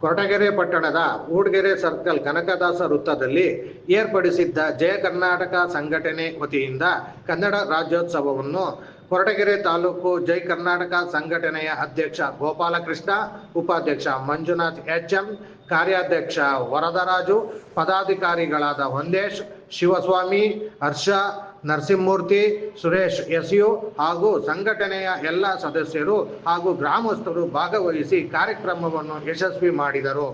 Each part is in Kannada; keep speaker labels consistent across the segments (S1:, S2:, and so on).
S1: ಕೊರಟಗೆರೆ ಪಟ್ಟಣದ ಮೂಡ್ಗೆರೆ ಸರ್ಕಲ್ ಕನಕದಾಸ ವೃತ್ತದಲ್ಲಿ ಏರ್ಪಡಿಸಿದ್ದ ಜಯ ಕರ್ನಾಟಕ ಸಂಘಟನೆ ವತಿಯಿಂದ ಕನ್ನಡ ರಾಜ್ಯೋತ್ಸವವನ್ನು ಕೊರಟಗೆರೆ ತಾಲೂಕು ಜೈ ಕರ್ನಾಟಕ ಸಂಘಟನೆಯ ಅಧ್ಯಕ್ಷ ಗೋಪಾಲಕೃಷ್ಣ, ಉಪಾಧ್ಯಕ್ಷ ಮಂಜುನಾಥ್ ಎಚ್ ಎಂ ಕಾರ್ಯಾಧ್ಯಕ್ಷ ವರದರಾಜು, ಪದಾಧಿಕಾರಿಗಳಾದ ವಂದೇಶ್ ಶಿವಸ್ವಾಮಿ, ಹರ್ಷ, ನರಸಿಂಹಮೂರ್ತಿ, ಸುರೇಶ್ ಎಸ್ಯು ಹಾಗೂ ಸಂಘಟನೆಯ ಎಲ್ಲ ಸದಸ್ಯರು ಹಾಗೂ ಗ್ರಾಮಸ್ಥರು ಭಾಗವಹಿಸಿ ಕಾರ್ಯಕ್ರಮವನ್ನು ಯಶಸ್ವಿ ಮಾಡಿದರು.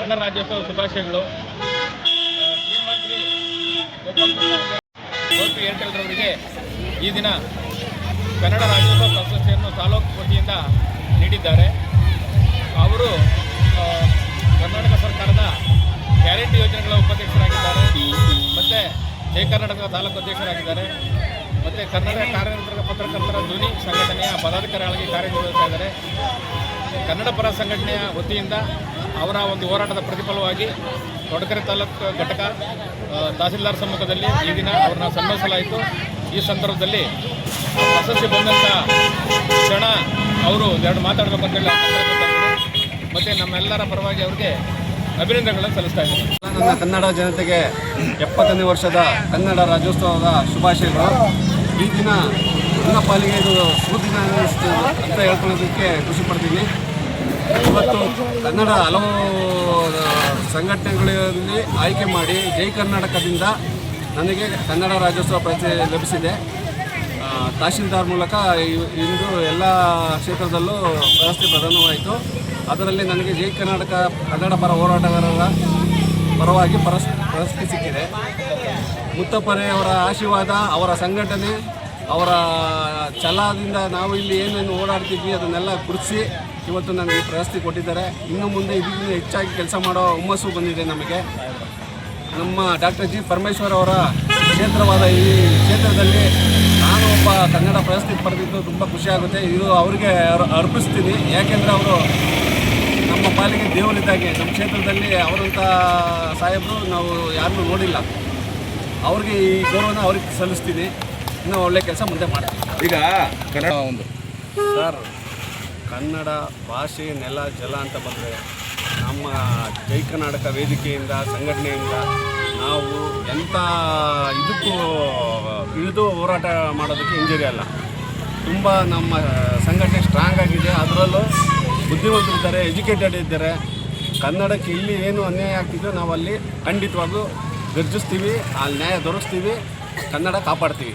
S2: ಕನ್ನಡ ರಾಜ್ಯೋತ್ಸವ ಶುಭಾಶಯಗಳು. ಶ್ರೀಮಂತ್ರಿ ಏರ್ಟೆಲ್ರವರಿಗೆ ಈ ದಿನ ಕನ್ನಡ ರಾಜ್ಯೋತ್ಸವ ಪ್ರಶಸ್ತಿಯನ್ನು ತಾಲೂಕು ವತಿಯಿಂದ ನೀಡಿದ್ದಾರೆ. ಅವರು ಕರ್ನಾಟಕ ಸರ್ಕಾರದ ಗ್ಯಾರಂಟಿ ಯೋಜನೆಗಳ ಉಪಾಧ್ಯಕ್ಷರಾಗಿದ್ದಾರೆ. ಮತ್ತು ಜಯ ಕರ್ನಾಟಕದ ತಾಲೂಕು ಅಧ್ಯಕ್ಷರಾಗಿದ್ದಾರೆ. ಮತ್ತು ಕನ್ನಡ ಕಾರ್ಯತಂತ್ರ ಪತ್ರಕರ್ತರ ಧ್ವನಿ ಸಂಘಟನೆಯ ಪದಾಧಿಕಾರಿಗಳಾಗಿ ಕಾರ್ಯನಿರ್ವಹಿಸ್ತಾ ಇದ್ದಾರೆ. ಕನ್ನಡ ಪರ ಸಂಘಟನೆಯ ವತಿಯಿಂದ ಅವರ ಒಂದು ಹೋರಾಟದ ಪ್ರತಿಫಲವಾಗಿ ಕೊಡಕರೆ ತಾಲೂಕು ಘಟಕ ತಹಸೀಲ್ದಾರ್ ಸಮ್ಮುಖದಲ್ಲಿ ಈ ದಿನ ಅವ್ರನ್ನ ಸನ್ಮಾನಿಸಲಾಯಿತು. ಈ ಸಂದರ್ಭದಲ್ಲಿ ಪ್ರಶಸ್ತಿ ಬಂದಂಥ ಕ್ಷಣ ಅವರು ಎರಡು ಮಾತಾಡಬೇಕು ಅಂತೇಳಿ ಮತ್ತು ನಮ್ಮೆಲ್ಲರ ಪರವಾಗಿ ಅವರಿಗೆ ಅಭಿನಂದನೆಗಳನ್ನು ಸಲ್ಲಿಸ್ತಾ ಇದ್ದೀನಿ.
S3: ನನ್ನ ಕನ್ನಡ ಜನತೆಗೆ ಎಪ್ಪತ್ತನೇ ವರ್ಷದ ಕನ್ನಡ ರಾಜ್ಯೋತ್ಸವದ ಶುಭಾಶಯಗಳು. ಈ ದಿನ ನನ್ನ ಪಾಲಿಗೆ ಇದು ಸುದಿನ ಅಂತ ಹೇಳ್ಕೊಳ್ಳೋದಕ್ಕೆ ಖುಷಿ ಪಡ್ತೀನಿ. ಇವತ್ತು ಕನ್ನಡ ಹಲವು ಸಂಘಟನೆಗಳಲ್ಲಿ ಆಯ್ಕೆ ಮಾಡಿ ಜೈ ಕರ್ನಾಟಕದಿಂದ ನನಗೆ ಕನ್ನಡ ರಾಜ್ಯೋತ್ಸವ ಪ್ರಶಸ್ತಿ ಲಭಿಸಿದೆ. ತಹಶೀಲ್ದಾರ್ ಮೂಲಕ ಇಂದು ಎಲ್ಲ ಕ್ಷೇತ್ರದಲ್ಲೂ ಪ್ರಶಸ್ತಿ ಪ್ರದಾನವಾಯಿತು ಅದರಲ್ಲಿ ನನಗೆ ಜೈ ಕರ್ನಾಟಕ, ಕನ್ನಡ ಪರ ಹೋರಾಟಗಾರರ ಪರವಾಗಿ ಪ್ರಶಸ್ತಿ ಸಿಕ್ಕಿದೆ. ಮುತ್ತಪ್ಪರೆಯವರ ಆಶೀರ್ವಾದ, ಅವರ ಸಂಘಟನೆ ಅವರ ಛಲದಿಂದ ನಾವು ಇಲ್ಲಿ ಏನೇನು ಓಡಾಡ್ತಿದ್ವಿ ಅದನ್ನೆಲ್ಲ ಗುರುತಿಸಿ ಇವತ್ತು ನನಗೆ ಪ್ರಶಸ್ತಿ ಕೊಟ್ಟಿದ್ದಾರೆ. ಇನ್ನು ಮುಂದೆ ಇದಕ್ಕಿಂತ ಹೆಚ್ಚಾಗಿ ಕೆಲಸ ಮಾಡೋ ಹುಮ್ಮಸ್ಸು ಬಂದಿದೆ ನಮಗೆ. ನಮ್ಮ ಡಾಕ್ಟರ್ ಜಿ ಪರಮೇಶ್ವರ್ ಅವರ ಕ್ಷೇತ್ರವಾದ ಈ ಕ್ಷೇತ್ರದಲ್ಲಿ ನಾನು ಒಬ್ಬ ಕನ್ನಡ ಪ್ರಶಸ್ತಿ ಪಡೆದಿದ್ದು ತುಂಬ ಖುಷಿಯಾಗುತ್ತೆ ಇದು ಅವರಿಗೆ ಅರ್- ಅರ್ಪಿಸ್ತೀನಿ. ಯಾಕೆಂದರೆ ಅವರು ನಮ್ಮ ಪಾಲಿಗೆ ದೇವರಿದ್ದಾಗೆ. ನಮ್ಮ ಕ್ಷೇತ್ರದಲ್ಲಿ ಅವರಂಥ ಸಾಹೇಬರು ನಾವು ಯಾರನ್ನೂ ನೋಡಿಲ್ಲ. ಅವ್ರಿಗೆ ಈ ಗೌರವನ ಅವ್ರಿಗೆ ಸಲ್ಲಿಸ್ತೀನಿ. ಇನ್ನೂ ಒಳ್ಳೆ ಕೆಲಸ ಮುಂದೆ ಮಾಡ್ತೀವಿ.
S4: ಈಗ ಕನ್ನಡ ಒಂದು.
S3: ಸರ್ ಕನ್ನಡ ಭಾಷೆ ನೆಲ ಜಲ ಅಂತ ಬಂದರೆ ನಮ್ಮ ಜೈ ಕರ್ನಾಟಕ ವೇದಿಕೆಯಿಂದ ಸಂಘಟನೆಯಿಂದ ನಾವು ಎಂಥ ಇದಕ್ಕೂ ಇಳಿದು ಹೋರಾಟ ಮಾಡೋದಕ್ಕೆ ಇಂಜರಿ ಅಲ್ಲ ತುಂಬ ನಮ್ಮ ಸಂಘಟನೆ ಸ್ಟ್ರಾಂಗ್ ಆಗಿದೆ. ಅದರಲ್ಲೂ ಬುದ್ಧಿವಂತರಿದ್ದಾರೆ ಎಜುಕೇಟೆಡ್ ಇದ್ದಾರೆ. ಕನ್ನಡಕ್ಕೆ ಇಲ್ಲಿ ಏನು ಅನ್ಯಾಯ ಆಗ್ತಿದೆಯೋ ನಾವು ಅಲ್ಲಿ ಖಂಡಿತವಾಗ್ಲೂ ಗರ್ಜಿಸ್ತೀವಿ ಅಲ್ಲಿ ನ್ಯಾಯ ದೊರಕಿಸ್ತೀವಿ ಕನ್ನಡ ಕಾಪಾಡ್ತೀವಿ.